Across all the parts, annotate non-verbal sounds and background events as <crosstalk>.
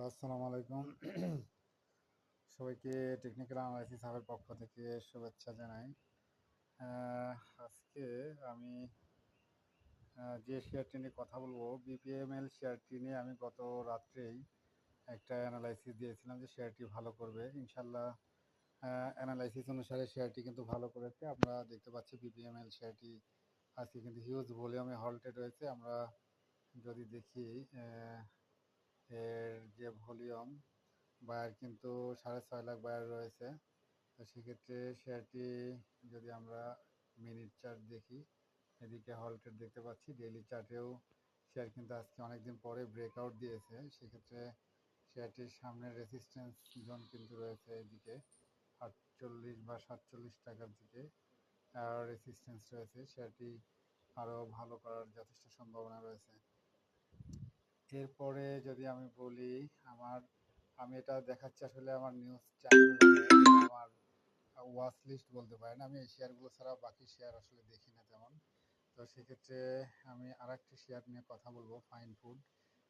Hello, আসসালামু আলাইকুম। সবাইকে টেকনিক্যাল অ্যানালাইসিস হাবের পক্ষ থেকে শুভেচ্ছা জানাই। আজকে আমি যে শেয়ারটি নিয়ে কথা বলব বিপিএমএল শেয়ারটি নিয়ে আমি গত রাত্রেই একটা অ্যানালাইসিস দিয়েছিলাম যে শেয়ারটি ভালো করবে। ইনশাল্লাহ অ্যানালাইসিস অনুসারে শেয়ারটি কিন্তু ভালো করেছে। আমরা দেখতে পাচ্ছি বিপিএমএল শেয়ারটি আজকে কিন্তু হিউজ ভলিউমে হল্টেড রয়েছে আমরা যদি দেখি এর যে ভলিউম বায়ার কিন্তু সাড়ে ছয় লাখ বায়ার রয়েছে। তো সেক্ষেত্রে শেয়ারটি যদি আমরা মিনিট চার্ট দেখি, এদিকে হল্টেড দেখতে পাচ্ছি, ডেইলি চার্টেও শেয়ার কিন্তু আজকে অনেকদিন পরে ব্রেকআউট দিয়েছে। সেক্ষেত্রে শেয়ারটির সামনে রেসিস্ট্যান্স জোন কিন্তু রয়েছে এদিকে আটচল্লিশ বা সাতচল্লিশ টাকার দিকে। রেসিস্ট্যান্স রয়েছে। শেয়ারটি আরও ভালো করার যথেষ্ট সম্ভাবনা রয়েছে। এরপরে যদি আমি বলি, আমার, আমি এটা দেখাচ্ছি আসলে আমার নিউজ চ্যানেল আমার ওয়াচ লিস্ট বলতে পারেন। আমি এই শেয়ারগুলো ছাড়া বাকি শেয়ার আসলে দেখি না তেমন। তো সেক্ষেত্রে আমি আর একটি শেয়ার নিয়ে কথা বলব ফাইন ফুড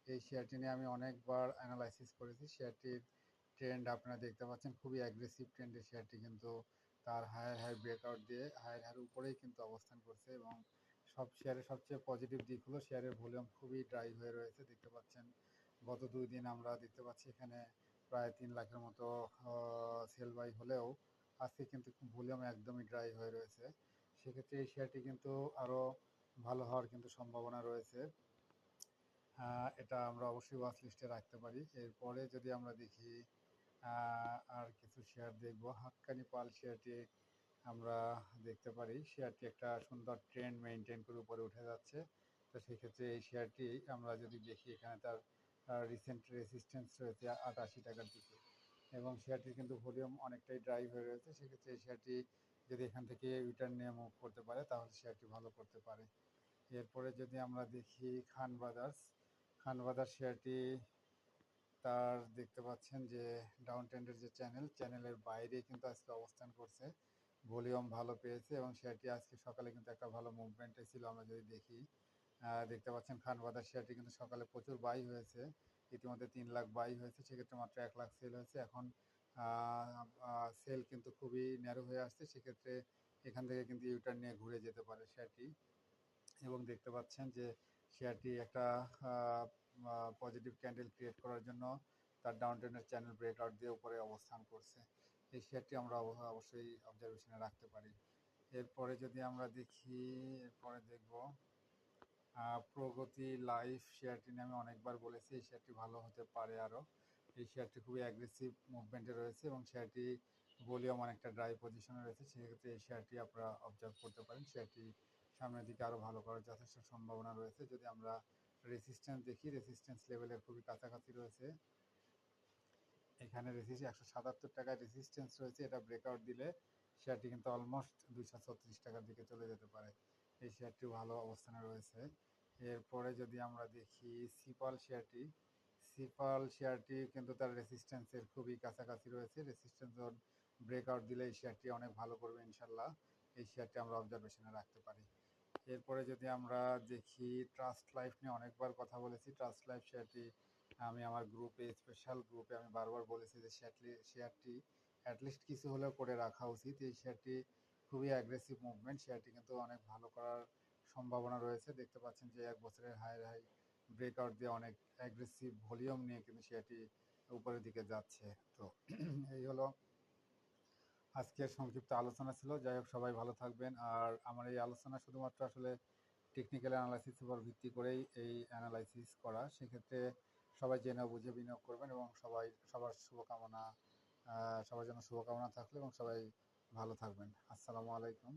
এই শেয়ারটি নিয়ে আমি অনেকবার অ্যানালাইসিস করেছি। শেয়ারটির ট্রেন্ড আপনারা দেখতে পাচ্ছেন, খুবই অ্যাগ্রেসিভ ট্রেন্ডে শেয়ারটি কিন্তু তার হায়ার হাই ব্রেকআউট দিয়ে হায়ার হায়ার উপরেই কিন্তু অবস্থান করছে এবং সব শেয়ারের সবচেয়ে পজিটিভ দিক হলো শেয়ারের ভলিউম খুবই ড্রাই হয়ে রয়েছে, দেখতে পাচ্ছেন। গত দুই দিন আমরা দেখতে পাচ্ছি এখানে প্রায় তিন লাখের মতো সেল বাই হলেও আজকে কিন্তু ভলিউম একদমই ড্রাই হয়ে রয়েছে। সেক্ষেত্রে এই শেয়ারটি কিন্তু আরও ভালো হওয়ার কিন্তু সম্ভাবনা রয়েছে। এটা আমরা অবশ্যই ওয়াচ লিস্টে রাখতে পারি। এরপরে যদি আমরা দেখি আর কিছু শেয়ার দেখব, হাক্কানি পাল শেয়ারটি আমরা দেখতে পারি শেয়ারটি একটা সুন্দর ট্রেন্ড মেনটেন করে উপরে উঠে যাচ্ছে। তো সেক্ষেত্রে এই শেয়ারটি আমরা যদি দেখি, এখানে তার রিসেন্ট রেসিস্ট্যান্স রয়েছে আটাশি টাকার দিকে। এবং শেয়ারটির কিন্তু ভলিউম অনেকটাই ড্রাই হয়ে রয়েছে। সেক্ষেত্রে এই শেয়ারটি যদি এখান থেকে রিটার্ন নিয়ে মুভ করতে পারে, তাহলে শেয়ারটি ভালো করতে পারে। এরপরে যদি আমরা দেখি খান ব্রাদার্স খান ব্রাদার্স শেয়ারটি তার দেখতে পাচ্ছেন যে ডাউন ট্রেন্ডের যে চ্যানেল চ্যানেলের বাইরে কিন্তু আজকে অবস্থান করছে। ভলিউম ভালো পেয়েছে এবং শেয়ারটি আজকে সকালে কিন্তু একটা ভালো মুভমেন্টে ছিল, আমরা যদি দেখি। দেখতে পাচ্ছেন খান বাজার শেয়ারটি কিন্তু সকালে প্রচুর বাই হয়েছে। ইতিমধ্যে তিন লাখ বাই হয়েছে, সেক্ষেত্রে মাত্র এক লাখ সেল হয়েছে। এখন সেল কিন্তু খুবই ন্যারো হয়ে আসছে, সেক্ষেত্রে এখান থেকে কিন্তু ইউটার্ন নিয়ে ঘুরে যেতে পারে শেয়ারটি। এবং দেখতে পাচ্ছেন যে শেয়ারটি একটা পজিটিভ ক্যান্ডেল ক্রিয়েট করার জন্য তার ডাউন ট্রেনের চ্যানেল ব্রেকআউট দিয়ে উপরে অবস্থান করছে। এই শেয়ারটি আমরা অব- অবশ্যই অবজারভেশনে রাখতে পারি। এরপরে যদি আমরা দেখি, এরপরে দেখব প্রগতি লাইফ শেয়ারটি নিয়ে আমি অনেকবার বলেছি, এই শেয়ারটি ভালো হতে পারে আরও এই শেয়ারটি খুবই অ্যাগ্রেসিভ মুভমেন্টে রয়েছে এবং শেয়ারটি ভলিউম অনেকটা ড্রাই পজিশনে রয়েছে। সেক্ষেত্রে এই শেয়ারটি আপনারা অবজার্ভ করতে পারেন। শেয়ারটি সামনের দিকে আরও ভালো করার যথেষ্ট সম্ভাবনা রয়েছে। যদি আমরা রেসিস্ট্যান্স দেখি রেসিস্ট্যান্স লেভেলের খুবই কাছাকাছি রয়েছে। এখানে রেসিস্ট একশো সাতাত্তর টাকায় রেসিস্ট্যান্স রয়েছে, এটা ব্রেকআউট দিলে শেয়ারটি কিন্তু অলমোস্ট দুইশো ছত্রিশ টাকার দিকে চলে যেতে পারে। এই শেয়ারটি ভালো অবস্থানে রয়েছে। এরপরে যদি আমরা দেখি সিপাল শেয়ারটি সিপাল শেয়ারটি কিন্তু তার রেসিস্ট্যান্সের খুবই কাছাকাছি রয়েছে। রেসিস্ট্যান্স ব্রেকআউট দিলে এই শেয়ারটি অনেক ভালো করবে ইনশাল্লাহ। এই শেয়ারটি আমরা অবজারভেশনে রাখতে পারি। এরপরে যদি আমরা দেখি ট্রাস্ট লাইফ নিয়ে অনেকবার কথা বলেছি। ট্রাস্ট লাইফ শেয়ারটি আমি আমার গ্রুপে স্পেশাল গ্রুপে আমি বারবার বলেছি যে শেয়ারটি শেয়ারটি অ্যাটলিস্ট কিছু হলেও করে রাখা উচিত। এই শেয়ারটি খুবই অ্যাগ্রেসিভ মুভমেন্ট শেয়ারটি কিন্তু অনেক ভালো করার সম্ভাবনা রয়েছে। দেখতে পাচ্ছেন যে এক বছরের হাই হাই ব্রেকআউট দিয়ে অনেক অ্যাগ্রেসিভ ভলিউম নিয়ে কিন্তু শেয়ারটি উপরের দিকে যাচ্ছে। তো <clears throat> এই হলো আজকের সংক্ষিপ্ত আলোচনা ছিল। যাই হোক, সবাই ভালো থাকবেন। আর আমার এই আলোচনা শুধুমাত্র আসলে টেকনিক্যাল অ্যানালাইসিসের উপর ভিত্তি করেই এই অ্যানালাইসিস করা। সেক্ষেত্রে সবাই জেনে বুঝে বিনিয়োগ করবেন এবং সবাই, সবার শুভকামনা সবার জন্য শুভকামনা থাকল এবং সবাই ভালো থাকবেন। আসসালামু আলাইকুম।